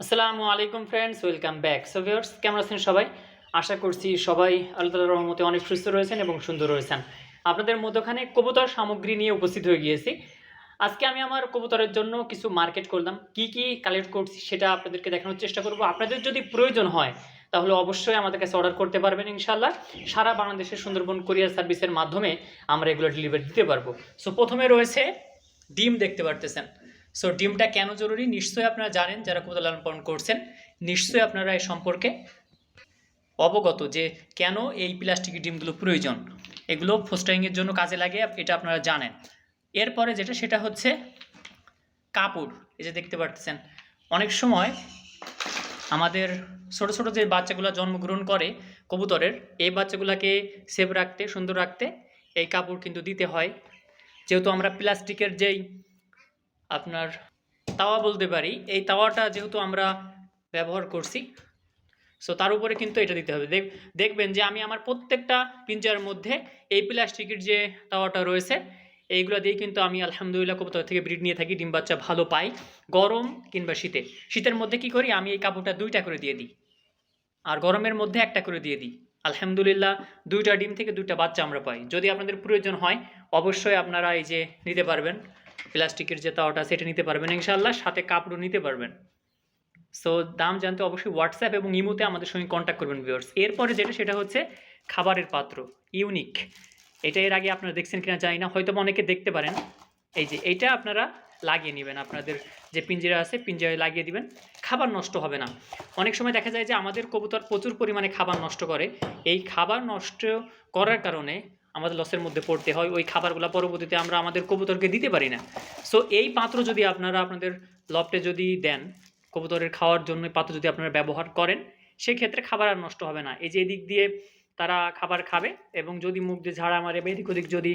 আসসালামু আলাইকুম friends welcome back so viewers কেমন আছেন সবাই? আশা করছি সবাই আল্লাহ তালার রহমতে অনেক সুস্থ রয়েছেন এবং সুন্দর রয়েছেন। আপনাদের মধ্যখানে কবুতর সামগ্রী নিয়ে উপস্থিত হয়ে গিয়েছি। আজকে আমি আমার কবুতরের জন্য কিছু মার্কেট করলাম। কি কি কালেক্ট করছি সেটা আপনাদেরকে দেখানোর চেষ্টা করব। আপনাদের যদি প্রয়োজন হয়, তাহলে অবশ্যই আমাদের কাছে অর্ডার করতে পারবেন ইনশাল্লাহ সারা বাংলাদেশের সুন্দরবন কোরিয়ার সার্ভিসের মাধ্যমে আমরা এগুলো ডেলিভারি দিতে পারব। সো প্রথমে রয়েছে ডিম দেখতে পারতেছেন। সো ডিমটা কেন জরুরি? নিশ্চয়ই আপনারা জানেন যারা কবুতর লালন পালন করছেন। নিশ্চয়ই আপনারা এই সম্পর্কে অবগত যে কেন এই প্লাস্টিকের ডিমগুলো প্রয়োজন। এগুলো ফোস্টারিংয়ের জন্য কাজে লাগে, এটা আপনারা জানেন। এরপরে যেটা, সেটা হচ্ছে কাপড়। এই যে দেখতে পাচ্ছেন অনেক সময় আমাদের ছোট ছোট যে বাচ্চাগুলো জন্মগ্রহণ করে কবুতরের, এই বাচ্চাগুলোকে সেভ রাখতে, সুন্দর রাখতে এই কাপড় কিন্তু দিতে হয়। যেহেতু আমরা প্লাস্টিকের যেই আপনার তাওয়া বলতে পারি। এই তাওয়াটা যেহেতু আমরা ব্যবহার করছি সো তার উপরে কিন্তু এটা দিতে হবে। দেখ, দেখবেন যে আমি আমার প্রত্যেকটা পিঞ্জার মধ্যে এই প্লাস্টিকের যে তাওয়াটা রয়েছে, এইগুলো দিয়ে কিন্তু আমি আলহামদুলিল্লাহ কবুতর থেকে ব্রিড নিয়ে থাকি, ডিম বাচ্চা ভালো পাই, গরম কিংবা শীতে। শীতের মধ্যে কি করি? আমি এই কাপড়টা দুইটা করে দিয়ে দিই, আর গরমের মধ্যে একটা করে দিয়ে দিই। আলহামদুলিল্লাহ দুইটা ডিম থেকে দুইটা বাচ্চা আমরা পাই। যদি আপনাদের প্রয়োজন হয়, অবশ্যই আপনারা এই যে নিতে পারবেন। প্লাস্টিকের যে তাওয়াটা সেটা নিতে পারবেন ইনশাল্লাহ সাথে কাপড়ও নিতে পারবেন। সো দাম জানতে অবশ্যই হোয়াটসঅ্যাপ এবং ইমোতে আমাদের সঙ্গে কন্ট্যাক্ট করবেন ভিউয়ার্স এরপরে যেটা, সেটা হচ্ছে খাবারের পাত্র ইউনিক এটা এর আগে আপনারা দেখছেন কিনা জানি না, হয়তো অনেকে দেখতে পারেন। এই যে, এটা আপনারা লাগিয়ে নেবেন, আপনাদের যে পিঞ্জিরা আছে, পিঞ্জিরায় লাগিয়ে দিবেন। খাবার নষ্ট হবে না। অনেক সময় দেখা যায় যে, আমাদের কবুতর প্রচুর পরিমাণে খাবার নষ্ট করে। এই খাবার নষ্ট করার কারণে আমাদের লসের মধ্যে পড়তে হয়, ওই খাবারগুলো পরবর্তীতে আমরা আমাদের কবুতরকে দিতে পারি না। সো এই পাত্র যদি আপনারা আপনাদের লফটে যদি দেন, কবুতরের খাওয়ার জন্য পাত্র যদি আপনারা ব্যবহার করেন, সেক্ষেত্রে খাবার আর নষ্ট হবে না। এই যে এদিক দিয়ে তারা খাবার খাবে এবং যদি মুখ দিয়ে ঝাড়া মারে বা এদিক ওদিক যদি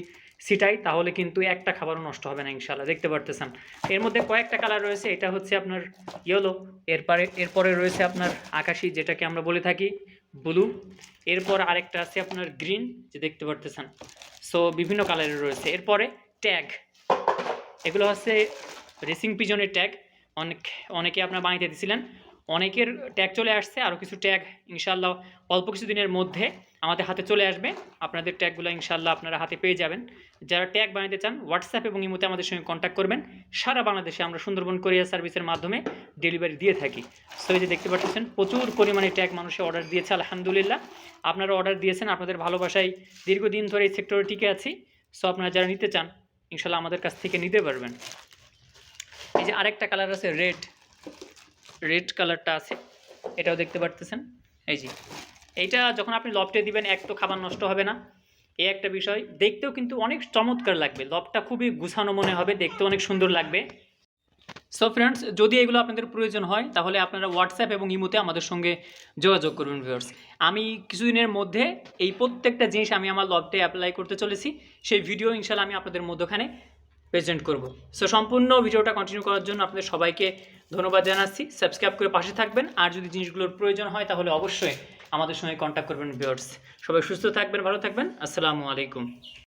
সিটাই তাহলে কিন্তু একটা খাবারও নষ্ট হবে না ইনশাল্লাহ দেখতে পারতেছেন। এর মধ্যে কয়েকটা কালার রয়েছে, এটা হচ্ছে আপনার ইয়েলো এরপরে এরপরে রয়েছে আপনার আকাশি, যেটাকে আমরা বলে থাকি ব্লু। এরপর আরেকটা আছে আপনার গ্রিন, যে দেখতে পারতেছেন। সো বিভিন্ন কালারের রয়েছে। এরপরে ট্যাগ। এগুলো হচ্ছে রেসিং পিজনের ট্যাগ অনেক অনেকে আপনার বানিয়ে দিয়েছিলেন অনেকের ট্যাগ চলে আসছে আরও কিছু ট্যাগ ইনশাল্লাহ অল্প কিছু দিনের মধ্যে আমাদের হাতে চলে আসবে। আপনাদের ট্যাগগুলো ইনশাল্লাহ আপনারা হাতে পেয়ে যাবেন। যারা ট্যাগ বানাতে চান হোয়াটসঅ্যাপ এবং ইমোতে আমাদের সঙ্গে কন্ট্যাক্ট করবেন। সারা বাংলাদেশে আমরা সুন্দরবন কোরিয়ার সার্ভিসের মাধ্যমে ডেলিভারি দিয়ে থাকি। সো এই যে দেখতে পাচ্ছেন, প্রচুর পরিমাণে ট্যাগ মানুষে অর্ডার দিয়েছে, আলহামদুলিল্লাহ। আপনারা অর্ডার দিয়েছেন, আপনাদের ভালোবাসায় দীর্ঘদিন ধরে এই সেক্টরে টিকে আছি। সো আপনারা যারা নিতে চান ইনশাল্লাহ আমাদের কাছ থেকে নিতে পারবেন। এই যে আরেকটা কালার আছে রেড রেড কালারটা আছে, এটাও দেখতে পারতেছেন। এই যে, এইটা যখন আপনি লফটে দিবেন, এক তো খাবার নষ্ট হবে না। এই একটা বিষয়, দেখতেও কিন্তু অনেক চমৎকার লাগবে। লফটা খুবই গুছানো মনে হবে দেখতে অনেক সুন্দর লাগবে। সো ফ্রেন্ডস যদি এগুলো আপনাদের প্রয়োজন হয়, তাহলে আপনারা হোয়াটসঅ্যাপ এবং ইমোতে আমাদের সঙ্গে যোগাযোগ করবেন ভিউয়ার্স আমি কিছুদিনের মধ্যে এই প্রত্যেকটা জিনিস আমি আমার লবটে অ্যাপ্লাই করতে চলেছি। সেই ভিডিও ইনশাল্লাহ আমি আপনাদের মধ্যখানে প্রেজেন্ট করব। সো সম্পূর্ণ ভিডিওটা কন্টিনিউ করার জন্য আপনাদের সবাইকে ধন্যবাদ জানাচ্ছি। সাবস্ক্রাইব করে পাশে থাকবেন। আর যদি জিনিসগুলোর প্রয়োজন হয়, তাহলে অবশ্যই আমাদের সঙ্গে কন্ট্যাক্ট করবেন ভিউয়ার্স সবাই সুস্থ থাকবেন, ভালো থাকবেন। আসসালামু আলাইকুম।